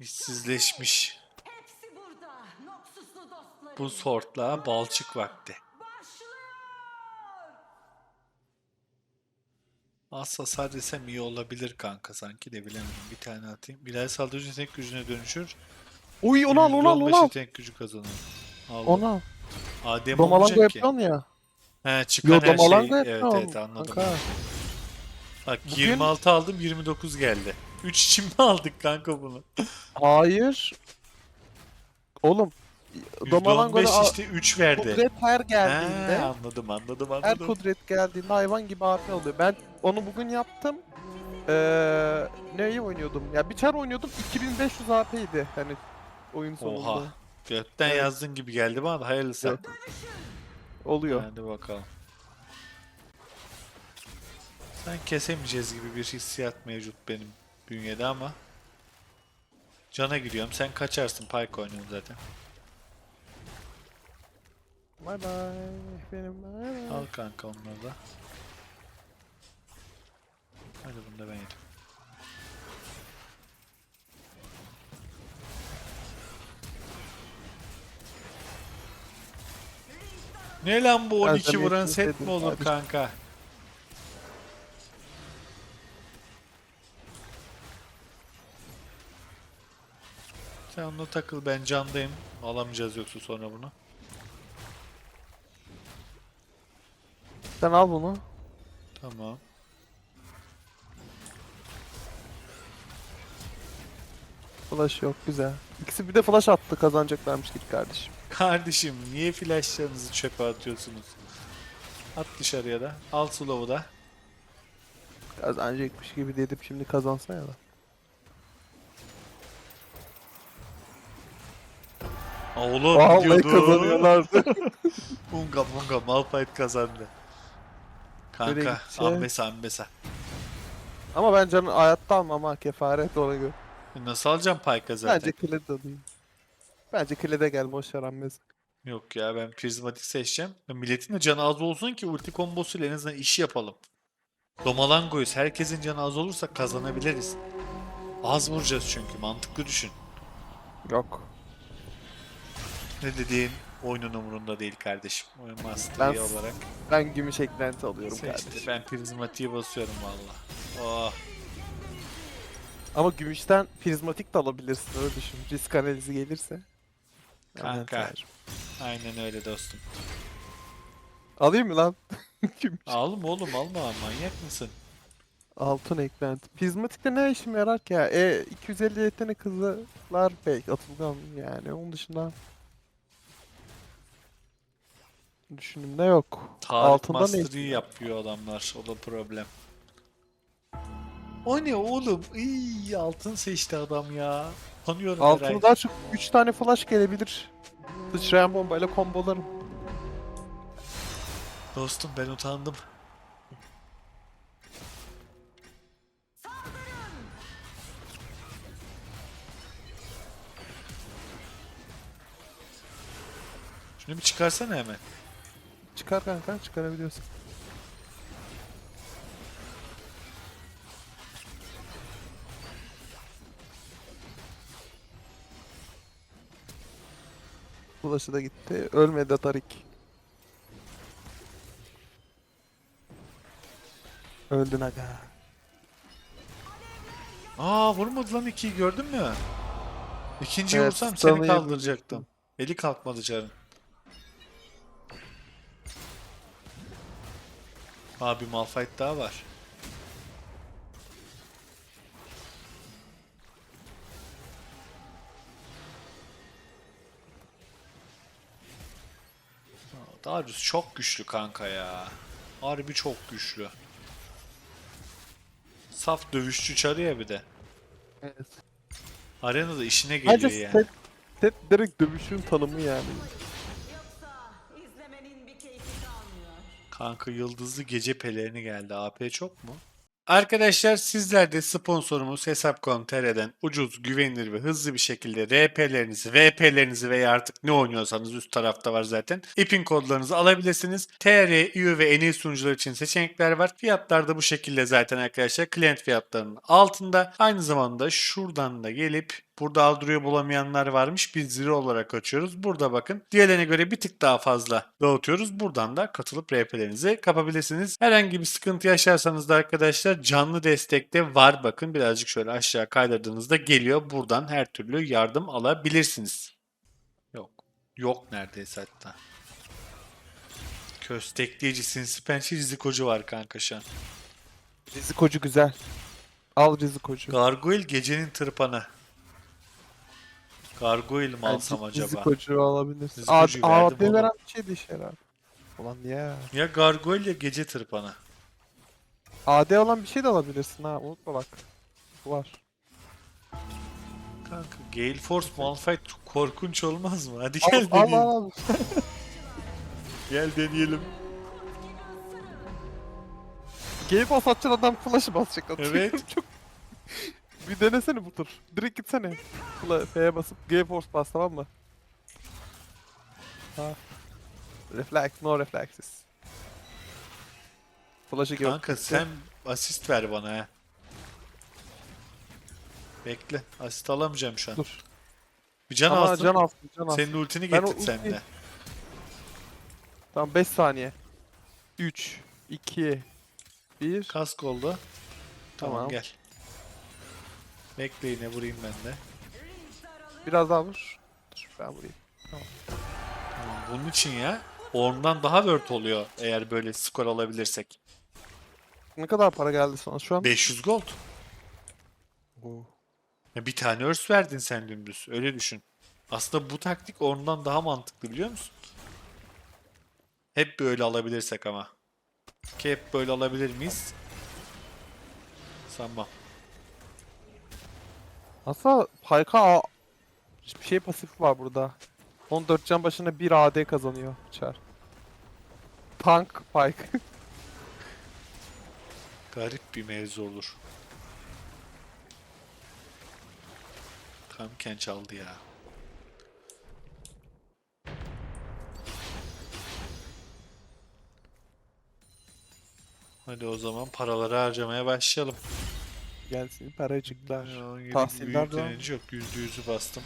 İşsizleşmiş. Hepsi burada. Noksuslu dostlarım. Bu sortla balçık vakti. Başlıyor. Az hasar desem iyi olabilir kanka sanki de bilemedim. Bir tane atayım. Bilal saldırıcı tek gücüne dönüşür. Uy onu al onu al onu %15'i al. tek gücü kazanır. Aldım. Onu al. Adem ki. yapıyorsun ya. He çıkan Yo her şey. domalango Evet evet anladım. Kanka. Bak Bugün- 26 aldım 29 geldi. 3 için mi aldık kanka bunu? Hayır. Oğlum. Domalango'da %15 işte 3 verdi. kudret her He, geldiğinde anladım anladım her anladım. kudret geldiğinde hayvan gibi AP oluyor. Ben onu bugün yaptım. Ee, neyi oynuyordum? Ya bir çar oynuyordum 2500 AP'ydi hani oyun sonunda. Oha. Gökten Evet. yazdın gibi geldi bana da hayırlısı. Evet. Oluyor. Hadi bakalım. Sen kesemeyeceğiz gibi bir hissiyat mevcut benim bünyede ama Cana giriyorum. Sen kaçarsın. Pike oynuyorsun zaten. Bye bye. Benim bye bye. Al kanka onları da. Hadi bunu da ben yedim. Ne lan bu 12 Malzeme vuran için set mi olur kanka? Sen onunla takıl ben candayım. Alamayacağız yoksa sonra bunu. Sen al bunu. Tamam. Flash yok güzel. İkisi bir de flash attı kazanacaklarmış gibi kardeşim. Kardeşim niye flashlarınızı çöpe atıyorsunuz? At dışarıya da. Al slow'u da. Kazanacakmış gibi dedim şimdi kazansa ya da. Aa, Oğlum Vallahi gidiyordu. kazanıyorlardı. Bunga bunga Malphite kazandı. Nereye Kanka gidecek? ambesa ambesa. Ama ben canı hayatta almam ha kefaret ona göre. Nasıl alacağım Pike'a zaten? Bence Kled alayım. Bence Kled'e gel boş ver ammez. Yok ya ben prizmatik seçeceğim. Ya Milletin de canı az olsun ki ulti kombosuyla en azından iş yapalım. Domalangoyuz. Herkesin canı az olursa kazanabiliriz. Az vuracağız çünkü. Mantıklı düşün. Yok. Ne dediğin oyunun umurunda değil kardeşim. Oyun mastery Ben- olarak. Ben gümüş eklenti alıyorum Seçti. kardeşim. Ben prizmatiğe basıyorum valla. Oh. Ama gümüşten prizmatik de alabilirsin öyle düşün. Risk analizi gelirse. Kanka. Aynen öyle dostum. Alayım mı lan? Gümüş. Alma oğlum alma manyak mısın? Altın eklenti. Prizmatikte ne işime yarar ki ya? E 250 yetenek hızlar pek atılgan yani. Onun dışında düşündüğümde yok. Tarık Altında ne işim var? yapıyor adamlar. O da problem. O ne oğlum? İyi altın seçti adam ya. Tanıyorum Altını herhalde. daha çok 3 tane flash gelebilir. Sıçrayan bombayla kombolarım. Dostum ben utandım. Şunu bir çıkarsana hemen. Çıkar kanka çıkarabiliyorsun. Flash'ı da gitti. Ölmedi Tarik. Öldün aga. Aa vurmadı lan ikiyi gördün mü? İkinciyi Evet, vursam seni kaldıracaktım. Eli kalkmadı Çar'ın. Abi Malphite daha var. Darius çok güçlü kanka ya. Harbi çok güçlü. Saf dövüşçü çarı ya bir de. Evet. Arenada işine geliyor Bence yani. set direkt dövüşün tanımı yani. Kanka yıldızlı gece pelerini geldi. AP çok mu? Arkadaşlar sizler de sponsorumuz Hesap.com.tr'den ucuz, güvenilir ve hızlı bir şekilde RP'lerinizi, VP'lerinizi veya artık ne oynuyorsanız üst tarafta var zaten. İpin kodlarınızı alabilirsiniz. TR, EU ve iyi sunucular için seçenekler var. Fiyatlar da bu şekilde zaten arkadaşlar. Client fiyatlarının altında. Aynı zamanda şuradan da gelip Burada Aldru'yu bulamayanlar varmış. Biz zero olarak açıyoruz. Burada bakın. Diğerlerine göre bir tık daha fazla dağıtıyoruz. Buradan da katılıp RP'lerinizi kapabilirsiniz. Herhangi bir sıkıntı yaşarsanız da arkadaşlar canlı destekte var. Bakın birazcık şöyle aşağı kaydırdığınızda geliyor. Buradan her türlü yardım alabilirsiniz. Yok. Yok neredeyse hatta. Köstekleyici sinsi pençe rizikocu var kanka şu an. Rizikocu güzel. Al rizikocu. Gargoyle gecenin tırpanı. Gargoyle mı alsam acaba? Rizikocu alabilirsin. Aa, verdim AD oğlum. veren bir şeydi işe yarar. Ulan ya. Ya gargoyle ya gece tırpanı. AD olan bir şey de alabilirsin ha. Unutma bak. Bu var. Kanka Gale Force Malphite çok korkunç olmaz mı? Hadi gel al deneyelim. al. al. Gel deneyelim. Game Pass atacaksın adam flash'ı basacak atıyor. Evet. Çok... bir denesene bu tur. Direkt gitsene. Fla F'ye basıp Game Force bas tamam mı? Ha. Reflex, no reflexes. Flash'ı yok. Kanka sen asist ver bana ha. Bekle. Asist alamayacağım şu an. Dur. Bir can Ama alsın. can alsın, can alsın. Senin ultini Ben o getir sen ultiyi- de. Tamam 5 saniye. 3, 2, 1. Kask oldu. Tamam, Tamam. gel. Bekle yine vurayım ben de. Biraz daha vur. Dur ben vurayım. Tamam, bunun için ya. Ondan daha word oluyor eğer böyle skor alabilirsek. Ne kadar para geldi sana şu an? 500 gold. Oo. Ya bir tane örs verdin sen dümdüz. Öyle düşün. Aslında bu taktik ondan daha mantıklı biliyor musun? Hep böyle alabilirsek ama. Ki hep böyle alabilir miyiz? Sanmam. Aslında Pyka bir şey pasif var burada. 14 can başına 1 AD kazanıyor Char. Tank Pyke. Garip bir mevzu olur. Tam Ken çaldı ya. Hadi o zaman paraları harcamaya başlayalım. Gelsin paracıklar. Tahsiller devam. direnci yok. Yüzde yüzü bastım.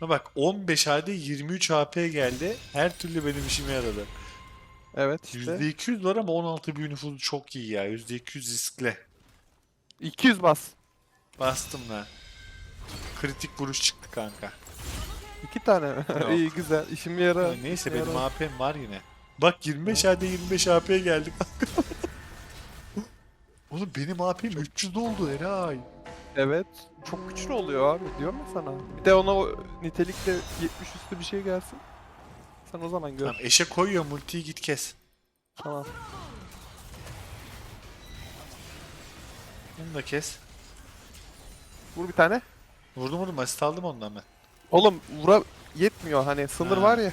Ha bak 15 ayda 23 AP geldi. Her türlü benim işime yaradı. Evet işte. %200 var ama 16 büyü nüfusu çok iyi ya. %200 riskle. 200 bas. Bastım lan. Kritik vuruş çıktı kanka. 2 tane mi? Yok. İyi güzel. İşime yarar. Ya neyse benim yarar. AP'm var yine. Bak 25 ayda 25 AP geldi kanka. Oğlum benim AP'm 300 oldu Eray. Evet. Çok güçlü oluyor abi. Diyorum ya sana. Bir de ona o nitelikle 70 üstü bir şey gelsin. Sen o zaman gör. Tamam eşe koyuyor multiyi git kes. Tamam. Bunu da kes. Vur bir tane. Vurdum vurdum asist aldım ondan ben. Oğlum vura yetmiyor hani sınır Ha. var ya.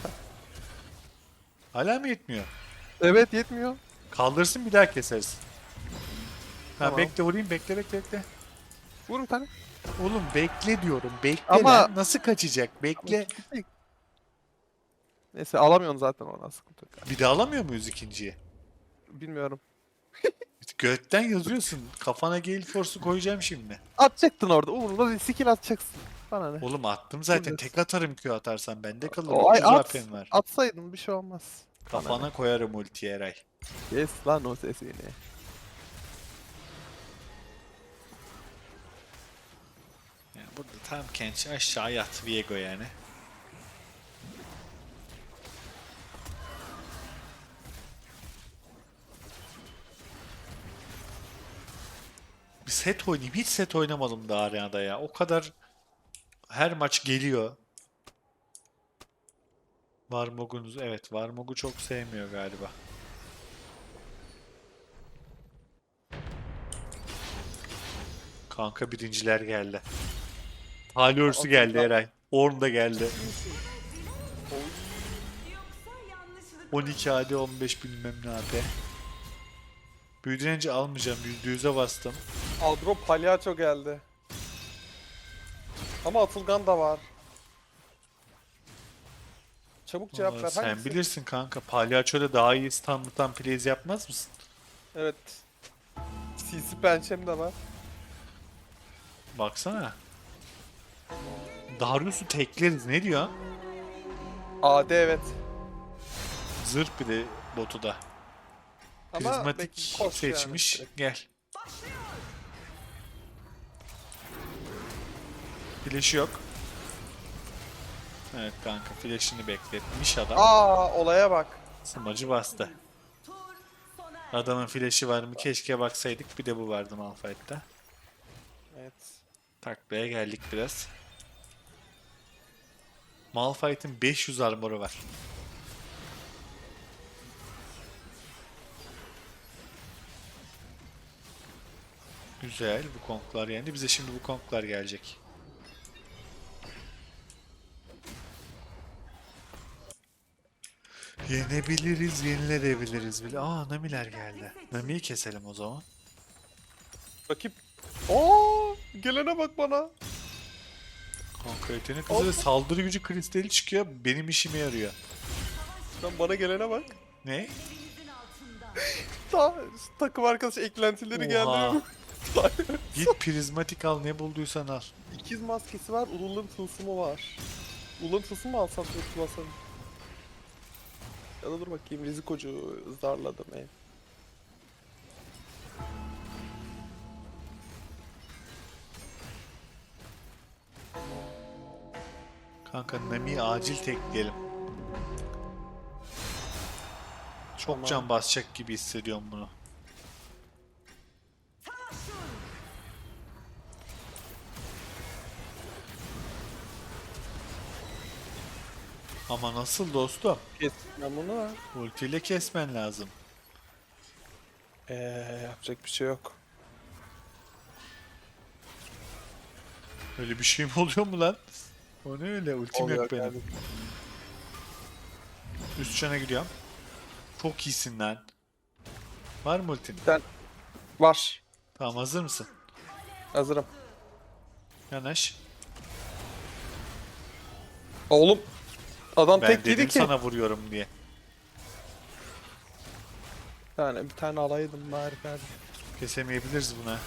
Hala mı yetmiyor? Evet yetmiyor. Kaldırsın bir daha keseriz. Ha Tamam. bekle vurayım bekle bekle bekle. Vur bir tane. Oğlum bekle diyorum bekle Ama- lan. Nasıl kaçacak bekle. Neyse alamıyorsun zaten oradan sıkıntı yok. Bir de alamıyor muyuz ikinciyi? Bilmiyorum. Gökten yazıyorsun. Kafana Gale Force'u koyacağım şimdi. Atacaktın orada. Umurumda değil. Skill atacaksın. Bana ne? Oğlum attım zaten. Tek atarım Q atarsan. Bende kalır. O, ay 300 at. AP'm var. Atsaydın bir şey olmaz. Kafana koyarım ultiye Eray. Kes lan o sesini. Burada tam Kench aşağı yat Viego yani. Bir set oynayayım. Hiç set oynamadım daha arenada ya. O kadar her maç geliyor. Varmog'unuz evet Varmog'u çok sevmiyor galiba. Kanka birinciler geldi. Hali örsü geldi Eray. Orn da geldi. Yoksa yanlışlıkla 12 AD 15 bilmem ne AP. Büyü direnci almayacağım. %100'e bastım. Aldro palyaço geldi. Ama Atılgan da var. Çabuk cevap Aa, ver. sen hangisi? bilirsin kanka. Palyaço'da daha iyi standarttan plays yapmaz mısın? Evet. CC pençem de var. Baksana. Darius'u tekleriz. Ne diyor? AD evet. Zırh bir de botu da. Ama Prizmatik koş seçmiş. Yani. Gel. Flash'ı yok. Evet kanka flash'ını bekletmiş adam. Aa olaya bak. Smacı bastı. Adamın flash'ı var mı? Keşke baksaydık. Bir de bu vardı Malphite'da. Evet. Taklaya geldik biraz. Malphite'in 500 armoru var. Güzel bu konklar yendi. Bize şimdi bu konklar gelecek. Yenebiliriz, yenilebiliriz bile. Aa Namiler geldi. Nami'yi keselim o zaman. Rakip. Oo gelene bak bana. Kanka yetenek hızı ve saldırı gücü kristali çıkıyor. Benim işime yarıyor. Lan bana gelene bak. Ne? Ta takım arkadaşı eklentileri Oha. geldi. Git prizmatik al ne bulduysan al. İkiz maskesi var, Ulul'un tılsımı var. Ulul'un tılsımı mı alsam tutmasam? Ya da dur bakayım Rizikocu zarladım ev. Kanka Nami'yi acil tekleyelim. Çok Tamam. can basacak gibi hissediyorum bunu. Ama nasıl dostum? Kes. Ben bunu Ultiyle kesmen lazım. Eee yapacak bir şey yok. Öyle bir şey mi oluyor mu lan? O ne öyle? Ultim Oluyor yok benim. yani. Üst çana gidiyorum. Çok iyisin lan. Var mı ultin? Var. Tamam hazır mısın? Hazırım. Yanaş. Oğlum. Adam Ben tek dedim ki. sana vuruyorum diye. Yani bir tane alaydım bari ben. Kesemeyebiliriz buna.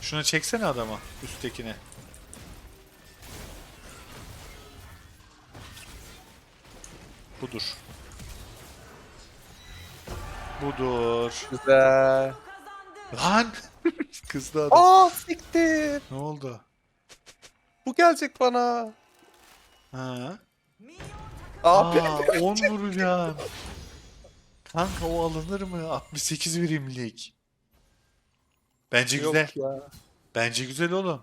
Şuna çeksene adama. Üsttekine. Budur. Budur. Güzel. Lan! Kızdı adam. Aa siktir. Ne oldu? Bu gelecek bana. Ha? Abi. Aa, 10 vuracağım. Kanka o alınır mı? 68 birimlik. Bence güzel. Yok ya. Bence güzel oğlum.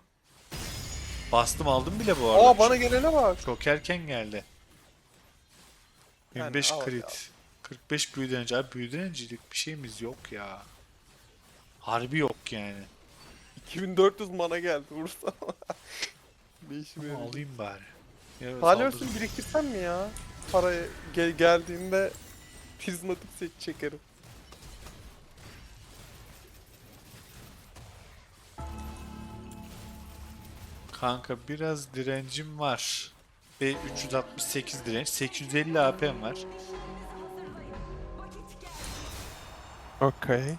Bastım aldım bile bu arada. Aa bana gelene bak. Çok erken geldi. Yani 25 al crit. 45 büyü direnci. Abi büyü direncilik bir şeyimiz yok ya. Harbi yok yani. 2400 mana geldi vursam. bir işim alayım bari. Ya, saldırı- ölsün biriktirsem mi ya? Para gel geldiğinde prizmatik set çekerim. Kanka biraz direncim var. Ve 368 direnç. 850 AP'm var. Okey.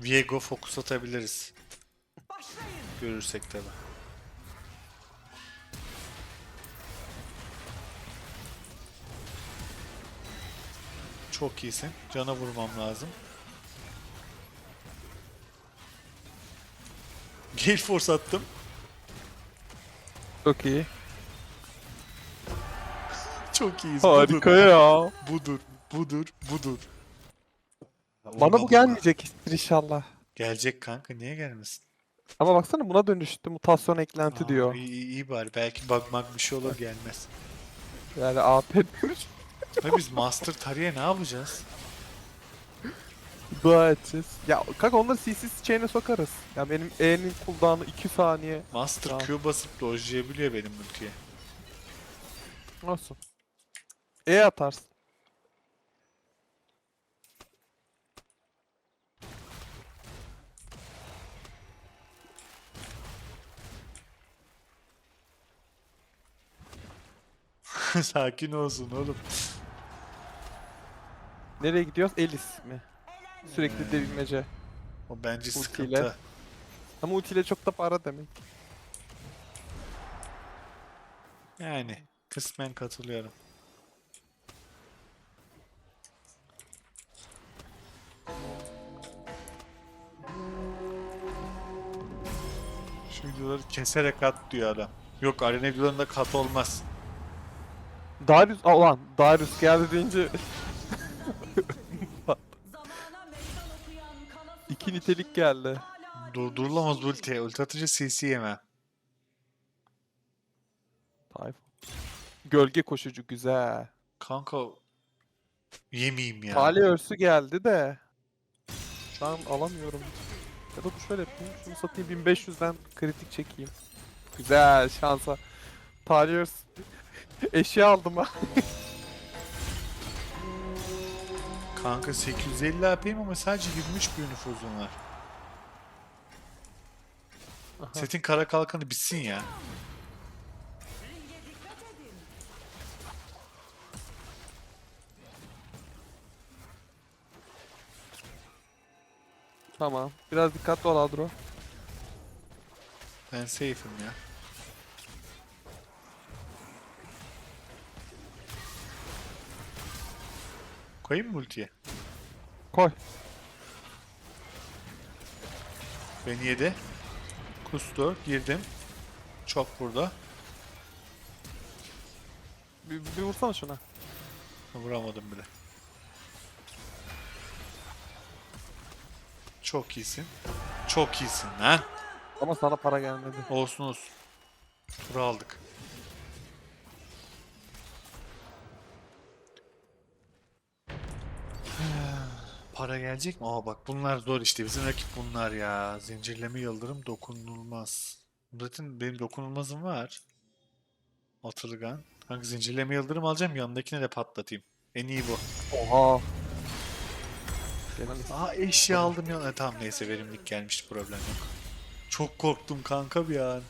Viego fokus atabiliriz. Görürsek tabi. Çok iyisin. Cana vurmam lazım. Gale Force attım. Çok iyi. Çok iyiyiz. Harika budur, ya. Budur, budur, budur. Bana bu gelmeyecek inşallah. Gelecek kanka niye gelmesin? Ama baksana buna dönüştü. Mutasyon eklenti Aa, diyor. İyi, iyi, bari. Belki bug bir şey olur gelmez. Yani AP dönüş. Ve biz Master Tari'ye ne yapacağız? Dua edeceğiz. Ya kanka onları CC chain'e sokarız. Ya benim E'nin cooldown'u 2 saniye. Master. Q basıp dojlayabiliyor benim ultiye. Olsun. E atarsın. Sakin olsun oğlum. Nereye gidiyoruz? Elis mi? Sürekli Ee, devinmece. O bence Ultiyle. sıkıntı. Ama ultiyle çok da para demek. Yani kısmen katılıyorum. Videoları keserek at diyor adam. Yok arena videolarında kat olmaz. Darius, aa ulan Darius geldi deyince iki nitelik geldi. Durdurulamaz ulti. Ulti atınca CC yeme. Tayfun. Gölge koşucu güzel. Kanka yemeyeyim ya. Tali örsü geldi de. Şu an alamıyorum. Ya da bu şöyle yapayım. Şunu satayım 1500'den kritik çekeyim. Güzel şansa. Örs. Eşya aldım ha. Kanka 850 AP'yim ama sadece 23 bir nüfuzum var. Aha. Setin kara kalkanı bitsin ya. Tamam. Biraz dikkatli ol Adro. Ben safe'im ya. Koyayım mı ultiye? Koy. Beni yedi. Kustu. Girdim. Çok burada. Bir, bir vursana şuna. Vuramadım bile. Çok iyisin. Çok iyisin lan. Ama sana para gelmedi. Olsun olsun. Tura aldık. Para gelecek mi? Aa bak bunlar zor işte. Bizim rakip bunlar ya. Zincirleme yıldırım dokunulmaz. Zaten benim dokunulmazım var. Atılgan. Kanka zincirleme yıldırım alacağım yanındakine de patlatayım. En iyi bu. Oha. Aa eşya aldım ya. E, tamam neyse verimlilik gelmiş problem yok. Çok korktum kanka bir an.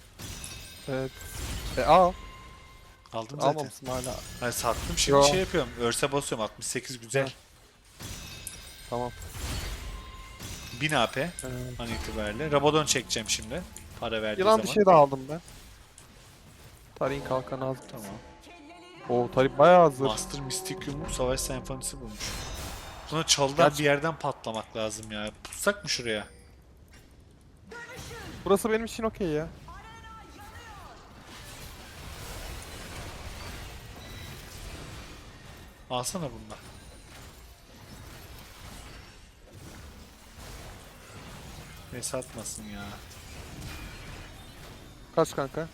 Evet. E al. Aldım zaten. Almamışsın hala. Hayır sattım şimdi Yo. şey yapıyorum. Örse basıyorum 68 güzel. Ha. Tamam. 1000 AP Ee, an itibariyle. Rabadon çekeceğim şimdi. Para verdiği yılan zaman. bir şey de aldım ben. Tarihin kalkanı hazır. Tamam. Oo Tarik bayağı hazır. Master Mysticum'u savaş senfonisi bulmuş. Buna çalıdan Gerçi- bir yerden patlamak lazım ya. Pussak mı şuraya? Burası benim için okey ya. Alsana bunu da. Ne satmasın ya. Kaç kanka?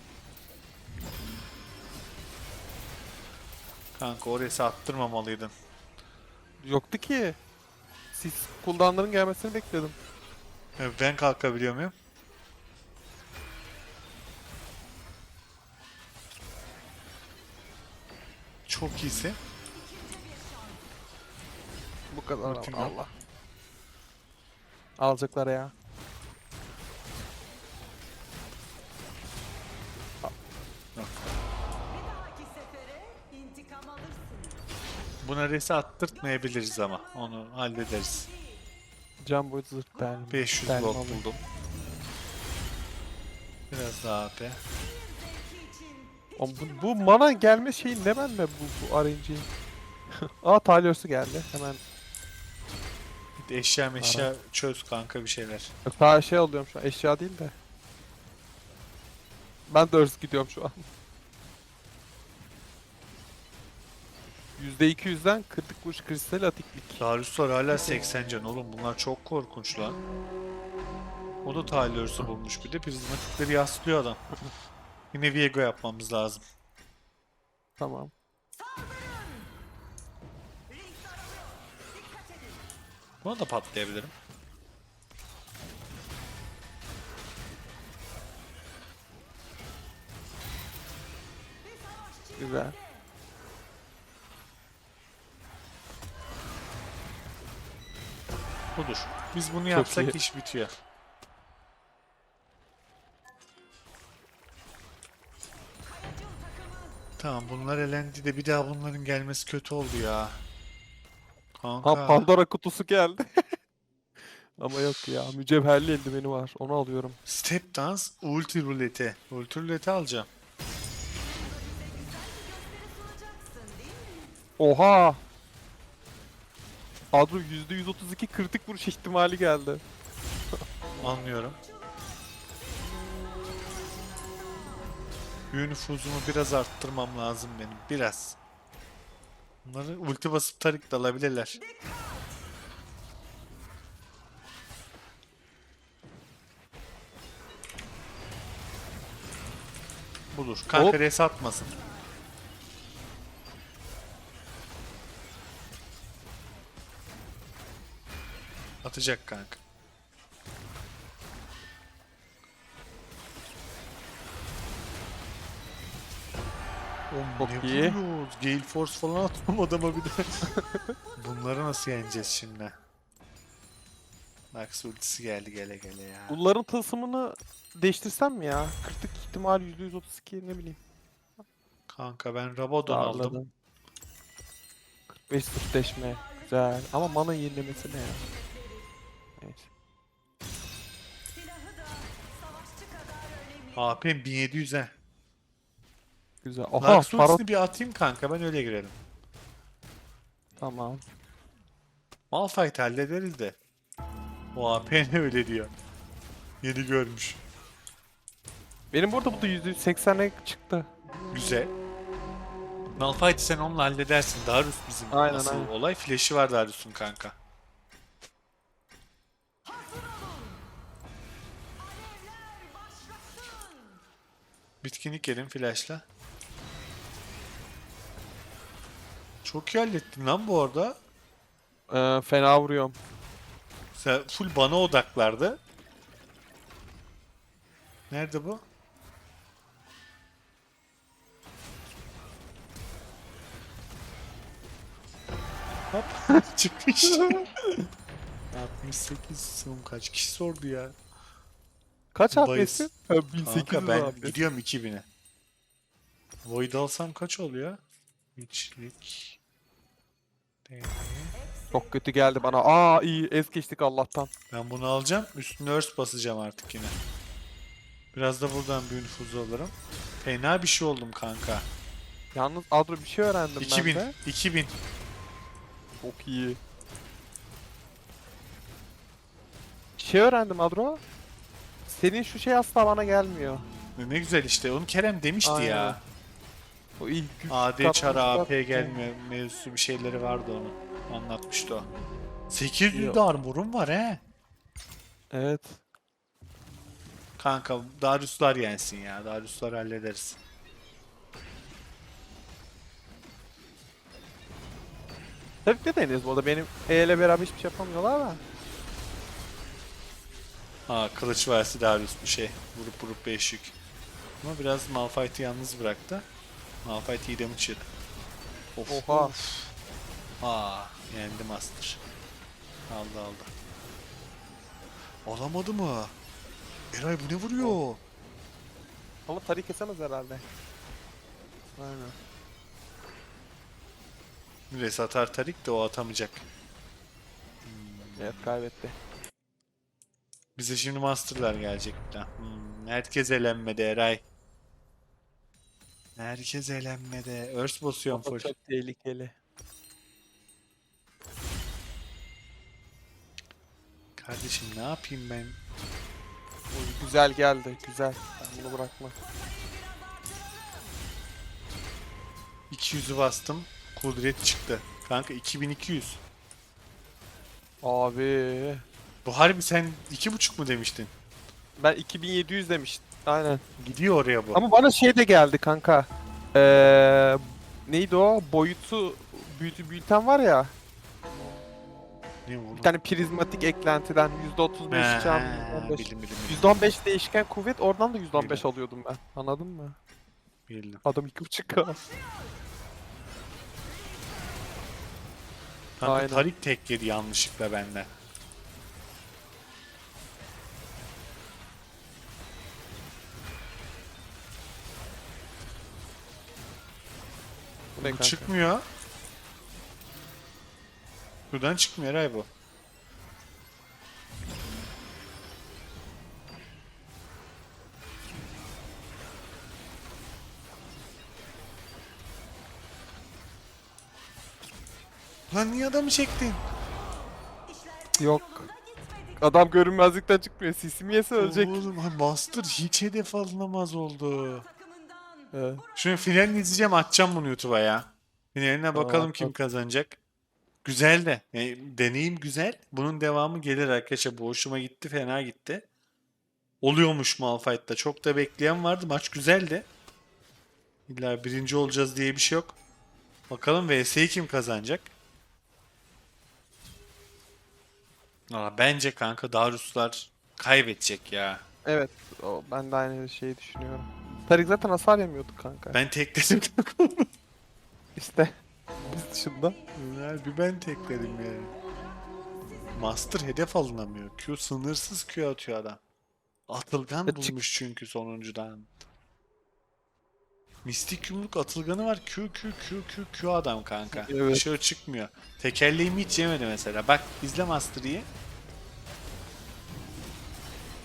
Kanka oraya attırmamalıydın. Yoktu ki. Siz cooldown'ların gelmesini bekledim. E, Ben kalkabiliyor muyum? Çok iyisin. Bu kadar yok. Allah. Alacaklar ya. Buna resi attırtmayabiliriz ama. Onu hallederiz. Can boyutu zırh delme. 500 delme gold alayım. buldum. Biraz daha AP. Oğlum bu, bu mana gelme şeyi ne bende bu, bu RNG? Aa talyosu geldi. Hemen de eşya meşya çöz kanka bir şeyler. Yok, daha şey alıyorum şu an. Eşya değil de. Ben de örs gidiyorum şu an. %200'den kritik vuruş kristal atiklik. Dariuslar hala 80 can oğlum bunlar çok korkunç lan. O da talihörüsü bulmuş bir de prizmatikleri yaslıyor adam. Yine Viego yapmamız lazım. Tamam. Buna da patlayabilirim. Güzel. Budur. Biz bunu yapsak iyi. iş bitiyor. Tamam bunlar elendi de bir daha bunların gelmesi kötü oldu ya. Kanka. Ha Pandora kutusu geldi. Ama yok ya. Mücevherli eldiveni var. Onu alıyorum. Step Dance Ulti Rulete. Ulti Rulete alacağım. Oha! Adro %132 kritik vuruş ihtimali geldi. Anlıyorum. Büyü nüfuzumu biraz arttırmam lazım benim. Biraz. Bunları ulti basıp tarik de alabilirler. Budur. Kanka res atmasın. Atacak kanka. Çok ne iyi. vuruyoruz? Gale Force falan atmam adama bir de. Bunları nasıl yeneceğiz şimdi? Max ultisi geldi gele gele ya. Bunların tılsımını değiştirsem mi ya? Kritik ihtimal %132 ne bileyim. Kanka ben Rabadon aldım. Darladım. 45 sırtleşme. Güzel. Ama mana yenilemesi ne ya? Neyse. Silahı da savaşçı kadar önemli. AP'm 1700 he. Güzel. Aha Max Farot. ultisini bir atayım kanka ben öyle girelim. Tamam. Malphite hallederiz de. O AP ne öyle diyor. Yeni görmüş. Benim burada bu da %180'e çıktı. Güzel. Malphite'i sen onunla halledersin. Darius bizim Aynen, asıl aynen. olay. Flash'i var Darius'un kanka. Bitkinlik yedim flash'la. Çok iyi hallettin lan bu arada. Ee, fena vuruyorum. Sen full bana odaklardı. Nerede bu? Hop çıkmış. 68 son kaç kişi sordu ya. Kaç Bayız. AP'si? Ha, 1800 Kanka ben AP. gidiyorum 2000'e. Void alsam kaç oluyor? Hiçlik. Değil. Çok kötü geldi bana. Aa iyi es geçtik Allah'tan. Ben bunu alacağım. Üstüne örs basacağım artık yine. Biraz da buradan bir nüfuz alırım. Fena bir şey oldum kanka. Yalnız Adro bir şey öğrendim 2000. ben de. 2000. Çok iyi. Şey öğrendim Adro. Senin şu şey asla bana gelmiyor. Ne güzel işte. Onu Kerem demişti Aynen. ya. O ilk AD çara AP gelmiyor mevzusu bir şeyleri vardı onu. Anlatmıştı o. 800 Yok. de armorum var he. Evet. Kanka Darius'lar yensin ya. Darius'lar hallederiz. Tabii de deniyoruz bu arada. Benim E ile beraber hiçbir şey yapamıyorlar da. Ha kılıç versi Darius bir şey. Vurup vurup 5 yük. Ama biraz Malphite'i yalnız bıraktı. Malphite iyi damage yedi. Of, Oha. of. Aa, yendi Master. Aldı aldı. Alamadı mı? Eray bu ne vuruyor? Ama tarih kesemez herhalde. Aynen. Res atar Tarik de o atamayacak. Evet kaybetti. Bize şimdi Master'lar gelecek bir daha. Hmm, herkes elenmedi Eray. Herkes elenmedi. Örs basıyorum full. çok tehlikeli. Kardeşim ne yapayım ben? Oy, güzel geldi. Güzel. Ben bunu bırakma. 200'ü bastım. Kudret çıktı. Kanka 2200. Abi. Bu harbi sen 2.5 mu demiştin? Ben 2700 demiştim. Aynen. Gidiyor oraya bu. Ama bana şey de geldi kanka. Ee, neydi o? Boyutu büyütü bülten var ya. ne oğlum? Bir tane prizmatik eklentiden %35 can, Ha, %15. Bildim bildim %15 değişken kuvvet oradan da %15 Bildim. alıyordum ben. Anladın mı? bildim. Adam 2.5k. Kanka Aynen. Tarik tek yedi yanlışlıkla benden. Çıkmıyor kanka. Çıkmıyor. Buradan çıkmıyor Eray bu. Lan niye adamı çektin? Yok. Adam görünmezlikten çıkmıyor. Sisimi yese ölecek. Oğlum Master hiç hedef alınamaz oldu. Evet. Şimdi finalini izleyeceğim atacağım bunu YouTube'a ya. Finaline bakalım kim kazanacak. Güzel de. e, deneyim güzel. Bunun devamı gelir arkadaşlar. Bu hoşuma gitti. Fena gitti. Oluyormuş Malphite'da. Çok da bekleyen vardı. Maç güzeldi. İlla birinci olacağız diye bir şey yok. Bakalım VS'yi kim kazanacak? Aa, bence kanka Darius'lar kaybedecek ya. Evet. O, ben de aynı şeyi düşünüyorum. Tarik zaten hasar yemiyordu kanka. Ben tekledim. İşte. Biz dışında. bir ben tekledim yani. Master hedef alınamıyor. Q sınırsız Q atıyor adam. Atılgan Ya çık- bulmuş çünkü sonuncudan. Mistik yumruk atılganı var. Q Q Q Q Q adam kanka. Evet. Dışarı çıkmıyor. Tekerleğimi hiç yemedi mesela. Bak izle Master'ı.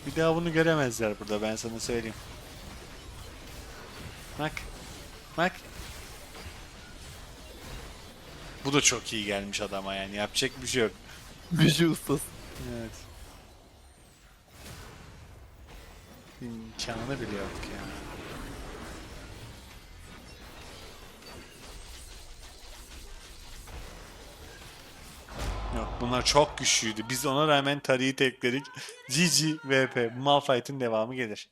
Bir daha bunu göremezler burada ben sana söyleyeyim. Bak. Bak. Bu da çok iyi gelmiş adama yani. Yapacak bir şey yok. Büyücü ustası. Evet. İmkanı bile yok ya. Yok bunlar çok güçlüydü. Biz ona rağmen tarihi tekledik. GG VP. Malphite'ın devamı gelir.